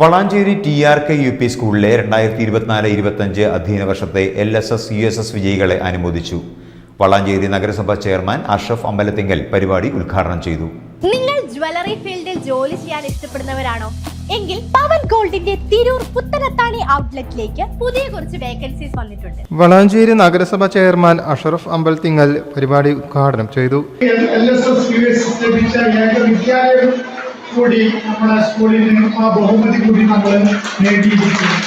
Valanchery T R K U P സ്കൂളിലെ രണ്ടായിരത്തി ഇരുപത്തിനാല് ഇരുപത്തഞ്ച് അധ്യയന വർഷത്തെ L S S U S S വിജയികളെ അനുമോദിച്ചു. വളാഞ്ചേരി നഗരസഭാ ചെയർമാൻ അഷ്റഫ് അമ്പലത്തിങ്കൽ പരിപാടി ഉദ്ഘാടനം ചെയ്തു. നിങ്ങൾ ജ്വല്ലറി ഫീൽഡിൽ ജോലി ചെയ്യാൻ ഇഷ്ടപ്പെടുന്നവരാണോ? എങ്കിൽ പവൻ ഗോൾഡിന്റെ തിരൂർ പുത്തനത്താണി ഔട്ട്ലെറ്റിലേക്ക് പുതിയ കുറച്ച് വേക്കൻസീസ് വന്നിട്ടുണ്ട്. വളാഞ്ചേരി നഗരസഭാ ചെയർമാൻ അഷറഫ് അമ്പൽത്തിങ്ങൽ പരിപാടി ഉദ്ഘാടനം ചെയ്തു. കൂടി നമ്മുടെ സ്കൂളിന് ആ ബഹുമതി കൂടി നമ്മൾ നേടിയിരിക്കുന്നു.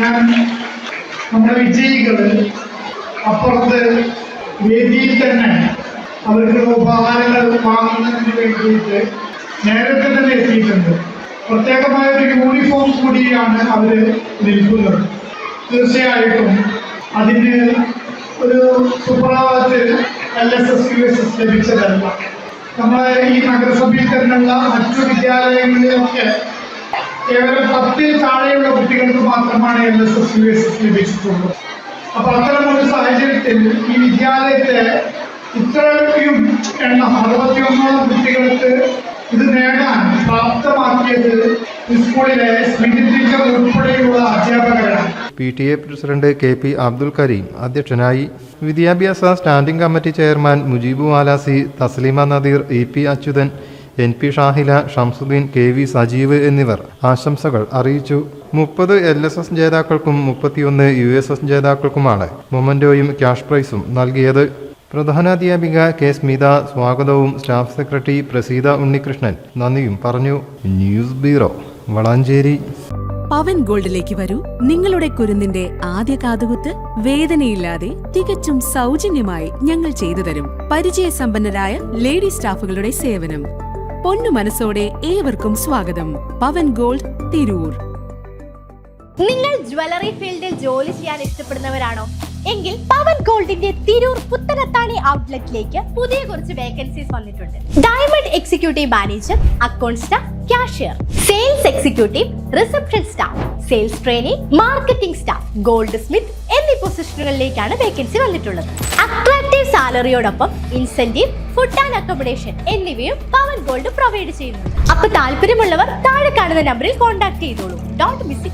ഞാൻ നമ്മുടെ വിജയികൾ അപ്പുറത്ത് വേദിയിൽ തന്നെ അവർക്ക് ഉപഹാരങ്ങൾ വാങ്ങുന്നതിന് വേണ്ടിയിട്ട് നേരത്തെ തന്നെ എത്തിയിട്ടുണ്ട്. പ്രത്യേകമായ ഒരു യൂണിഫോം കൂടിയാണ് അവർ നിൽക്കുന്നത്. തീർച്ചയായിട്ടും അതിന് ഒരു സുപ്രഭാതത്തിൽ L S S U S S ലഭിച്ചതല്ല. നമ്മളെ ഈ നഗരസഭയിൽ തന്നെയുള്ള മറ്റു വിദ്യാലയങ്ങളിലൊക്കെ കേവലം പത്തിൽ താഴെയുള്ള കുട്ടികൾക്ക് മാത്രമാണ് L S S U S S ലഭിച്ചിട്ടുള്ളൂ അപ്പൊ അത്തരം ഒരു സാഹചര്യത്തിൽ ഈ വിദ്യാലയത്തെ ഇത്രയും എണ്ണം അറുപത്തിയൊന്നോളം കുട്ടികൾക്ക് ഇത് നേടാൻ പ്രാപ്തമാക്കിയത് സ്കൂളിലെ സ്മിതി ടീച്ചർ ഉൾപ്പെടെയുള്ള അധ്യാപകരാണ് P T A president K P Abdul Kareem അധ്യക്ഷനായി വിദ്യാഭ്യാസ standing committee chairman Mujeebu Valasi Thasleema Nadeer E P Achuthan N P Shahila Shamsudheen K V Sajeev എന്നിവർ ആശംസകൾ അറിയിച്ചു. മുപ്പത് എൽ എസ് എസ് ജേതാക്കൾക്കും മുപ്പത്തിയൊന്ന് യു എസ് എസ് ജേതാക്കൾക്കുമാണ് മൊമന്റോയും ക്യാഷ് പ്രൈസും നൽകിയത്. പ്രധാനാധ്യാപിക കെ സ്മിത സ്വാഗതവും സ്റ്റാഫ് സെക്രട്ടറി പ്രസീത ഉണ്ണികൃഷ്ണൻ നന്ദിയും പറഞ്ഞു. News bureau Valanchery. പവൻ ഗോൾഡിലേക്ക് വരൂ. നിങ്ങളുടെ കുരുന്നിന്റെ ആദ്യ കാതുകുത്ത് വേദനയില്ലാതെ തികച്ചും സൗജന്യമായി ഞങ്ങൾ ചെയ്തു തരും. പരിചയസമ്പന്നരായ ലേഡി സ്റ്റാഫുകളുടെ സേവനം. പൊന്നു മനസ്സോടെ ഏവർക്കും സ്വാഗതം. പവൻ ഗോൾഡ് തിരൂർ. നിങ്ങൾ ജ്വല്ലറി ഫീൽഡിൽ ജോലി ചെയ്യാൻ ഇഷ്ടപ്പെടുന്നവരാണോ? എങ്കിൽ പവൻ ഗോൾഡിന്റെ തിരൂർ പുത്തനത്താണി ഔട്ട്ലെറ്റിലേക്ക് പുതിയ കുറച്ച് വേക്കൻസീസ് വന്നിട്ടുണ്ട്. Diamond executive manager account staff cashier sales executive reception staff sales training marketing staff goldsmith എന്നീ പൊസിഷനുകളിലേക്കാണ് വേക്കൻസി വന്നിട്ടുള്ളത്. അട്രാക്റ്റീവ് സാലറിയോടൊപ്പം ഇൻസെന്റീവ് ഫുഡ് ആൻഡ് അക്കോമഡേഷൻ എന്നിവയും പവൻ ഗോൾഡ് പ്രൊവൈഡ് ചെയ്യുന്നു അപ്പൊ താല്പര്യമുള്ളവർ താഴെ കാണുന്ന നമ്പറിൽ കോൺടാക്ട് ചെയ്തോളൂ. Dot miss